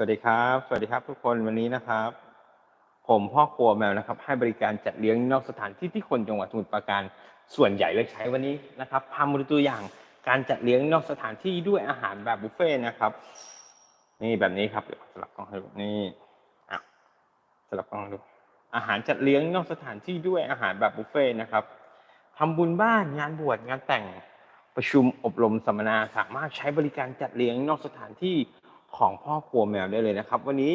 วัสดีครับ สวัสดีครับทุกคนวันนี้นะครับ ผมพ่อครัวแมวนะครับ ให้บริการจัดเลี้ยงนอกสถานที่ที่คนจังหวัดสมุทรปราการส่วนใหญ่เลือกใช้วันนี้นะครับพามาดูตัวอย่างการจัดเลี้ยงนอกสถานที่ด้วยอาหารแบบบุฟเฟ่ต์นะครับ นี่แบบนี้ครับสลับกล้องให้ดูนี่อะสลับกล้องดู อาหารจัดเลี้ยงนอกสถานที่ด้วยอาหารแบบบุฟเฟ่ต์นะครับทำบุญบ้านงานบวชงานแต่งประชุมอบรมสัมมนาสามารถใช้บริการจัดเลี้ยงนอกสถานที่ ของพ่อครัวแมวได้เลยนะครับ วันนี้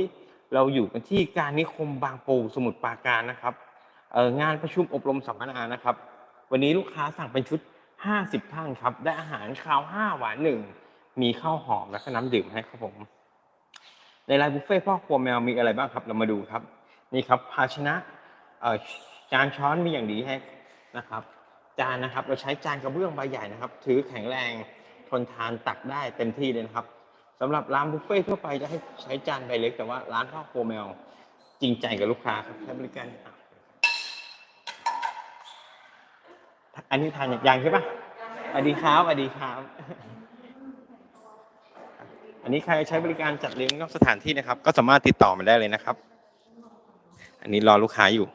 เราอยู่กันที่การนิคมบางปูสมุทรปราการนะครับงานประชุมอบรมสัมมนานะครับ วันนี้ลูกค้าสั่งเป็นชุด 50 ท่านครับ ได้อาหารคาว 5 หวานหนึ่งมีข้าวหอมและก็น้ำดื่มให้ครับผม ในรายบุฟเฟ่พ่อครัวแมวมีอะไรบ้างครับ เรามาดูครับ นี่ครับภาชนะจานช้อนมีอย่างดีให้นะครับ จานนะครับ เราใช้จานกระเบื้องใบใหญ่นะครับ ถือแข็งแรงทนทานตักได้เต็มที่เลยนะครับ สำหรับร้านบุฟเฟ่ต์ทั่วไปจะให้ใช้จานใบเล็ก แต่ว่าร้านพ่อครัวแมวจริงใจกับลูกค้าครับใช้บริการอันนี้ทานอย่างใช่ปะสวัสดีครับสวัสดีครับ อันนี้ใครใช้บริการจัดเลี้ยงนอกสถานที่นะครับ ก็สามารถติดต่อมาได้เลยนะครับ อันนี้รอลูกค้าอยู่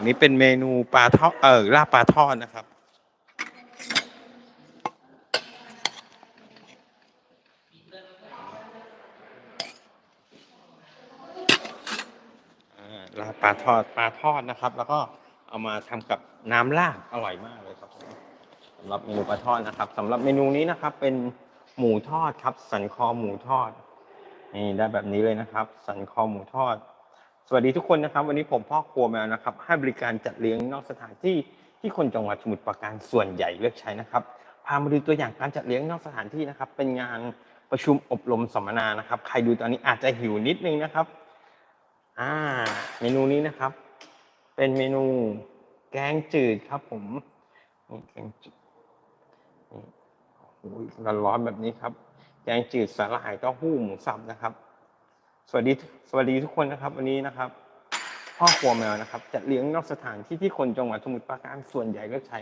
อันนี้เป็นเมนูปลาทอดเออลาบปลาทอดนะครับอ่าลาบปลาทอดปลาทอดนะครับ แล้วก็เอามาทำกับน้ำลาบอร่อยมากเลยครับสำหรับเมนูปลาทอดนะครับสำหรับเมนูนี้นะครับ เป็นหมูทอดครับ สันคอหมูทอดนี่ได้แบบนี้เลยนะครับ สันคอหมูทอด สวัสดีทุกคนนะครับ วันนี้ผมพ่อครัวแมวนะครับให้บริการจัดเลี้ยงนอกสถานที่ที่คนจังหวัดสมุทรปราการส่วนใหญ่เลือกใช้นะครับพามาดูตัวอย่างการจัดเลี้ยงนอกสถานที่นะครับ เป็นงานประชุมอบรมสัมมนานะครับ ใครดูตอนนี้อาจจะหิวนิดนึงนะครับอ่าเมนูนี้นะครับ เป็นเมนูแกงจืดครับผมนี่แกงจืดนี่โอ้โหร้อนๆแบบนี้ครับ แกงจืดสาหร่ายเต้าหู้หมูสับนะครับ สวัสดีสวัสดีทุกคนนะครับ วันนี้นะครับ พ่อครัวแมวนะครับ จัดเลี้ยงนอกสถานที่ที่คนจังหวัดสมุทรปราการส่วนใหญ่ก็ใช้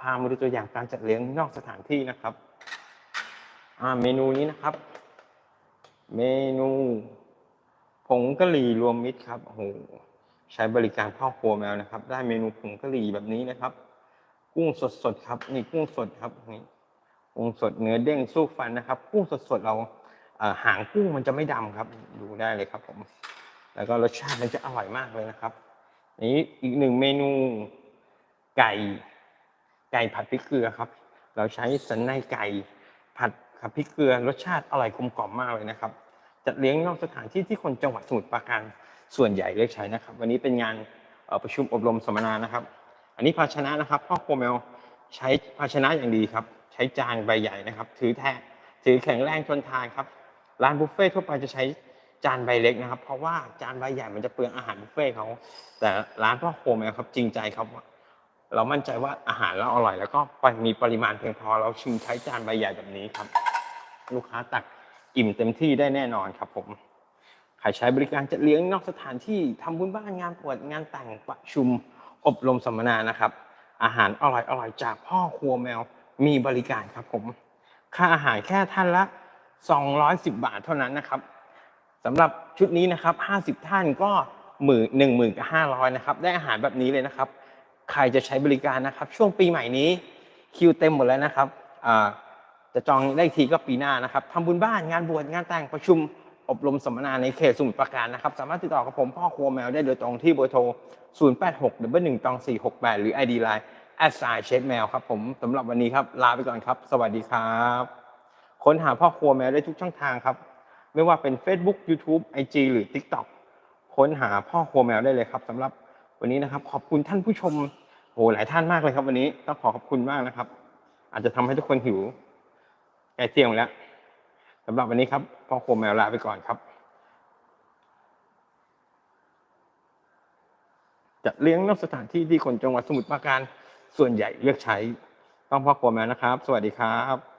พามาดูตัวอย่างการจัดเลี้ยงนอกสถานที่นะครับเมนูนี้นะครับ เมนูผงกะหรี่รวมมิตรครับโอ้โหใช้บริการพ่อครัวแมวนะครับ ได้เมนูผงกะหรี่แบบนี้นะครับ กุ้งสดๆครับนี่กุ้งสดครับนี่กุ้งสดเนื้อเด้งสู้ฟันนะครับ กุ้งสดๆเรา หางกุ้งมันจะไม่ดำครับ ดูได้เลยครับผม แล้วก็รสชาติมันจะอร่อยมากเลยนะครับ นี้อีกหนึ่งเมนูไก่ ไก่ผัดพริกเกลือครับ เราใช้สันในไก่ผัดกับพริกเกลือรสชาติอร่อยกลมกล่อมมากเลยนะครับ จัดเลี้ยงนอกสถานที่ที่คนจังหวัดสมุทรปราการส่วนใหญ่เลือกใช้นะครับ วันนี้เป็นงานประชุมอบรมสัมมนานะครับ อันนี้ภาชนะนะครับพ่อครัวแมวใช้ภาชนะอย่างดีครับ ใช้จานใบใหญ่นะครับ ถือแท้ถือแข็งแรงทนทานครับ ร้านบุฟเฟ่ต์ทั่วไปจะใช้จานใบเล็กนะครับ เพราะว่าจานใบใหญ่มันจะเปลืองอาหารบุฟเฟ่เขาแต่ร้านพ่อครัวแมวครับจริงใจครับ เรามั่นใจว่าอาหารเราอร่อย แล้วก็มีปริมาณเพียงพอเราชิมใช้จานใบใหญ่แบบนี้ครับ ลูกค้าตักอิ่มเต็มที่ได้แน่นอนครับผมใครใช้บริการจัดเลี้ยงนอกสถานที่ทำบุญบ้านงานปวดงานแต่งประชุมอบรมสัมมนานะครับ อาหารอร่อยอร่อยจากพ่อครัวแมวมีบริการครับผม ค่าอาหารแค่ท่านละ 210 บาทเท่านั้นนะครับสำหรับชุดนี้นะครับ 50 ท่านก็หมื่นหนึ่งหมื่นกับห้าร้อยนะครับ ได้อาหารแบบนี้เลยนะครับ ใครจะใช้บริการนะครับ ช่วงปีใหม่นี้คิวเต็มหมดแล้วนะครับจะจองได้อีกทีก็ปีหน้านะครับทำบุญบ้านงานบวชงานแต่งประชุมอบรมสัมมนาในเขตสมุทรปราการนะครับ สามารถติดต่อกับผมพ่อครัวแมวได้โดยตรงที่เบอร์โทร 0 8 6 1 1ตอง468 หรือ ID Line แอดไซเชฟแมวครับผมสำหรับวันนี้ครับ ลาไปก่อนครับ สวัสดีครับ ค้นหาพ่อครัวแมวได้ทุกช่องทางครับ ไม่ว่าเป็น Facebook YouTube IG หรือ TikTok ค้นหาพ่อครัวแมวได้เลยครับสำหรับวันนี้นะครับ ขอบคุณท่านผู้ชมโหหลายท่านมากเลยครับ วันนี้ต้องขอขอบคุณมากนะครับ อาจจะทำให้ทุกคนหิวใกล้เที่ยงแล้วสำหรับวันนี้ครับพ่อครัวแมวลาไปก่อนครับ จะเลี้ยงนอกสถานที่ที่คนจังหวัดสมุทรปราการส่วนใหญ่เลือกใช้ต้องพ่อครัวแมวนะครับ สวัสดีครับ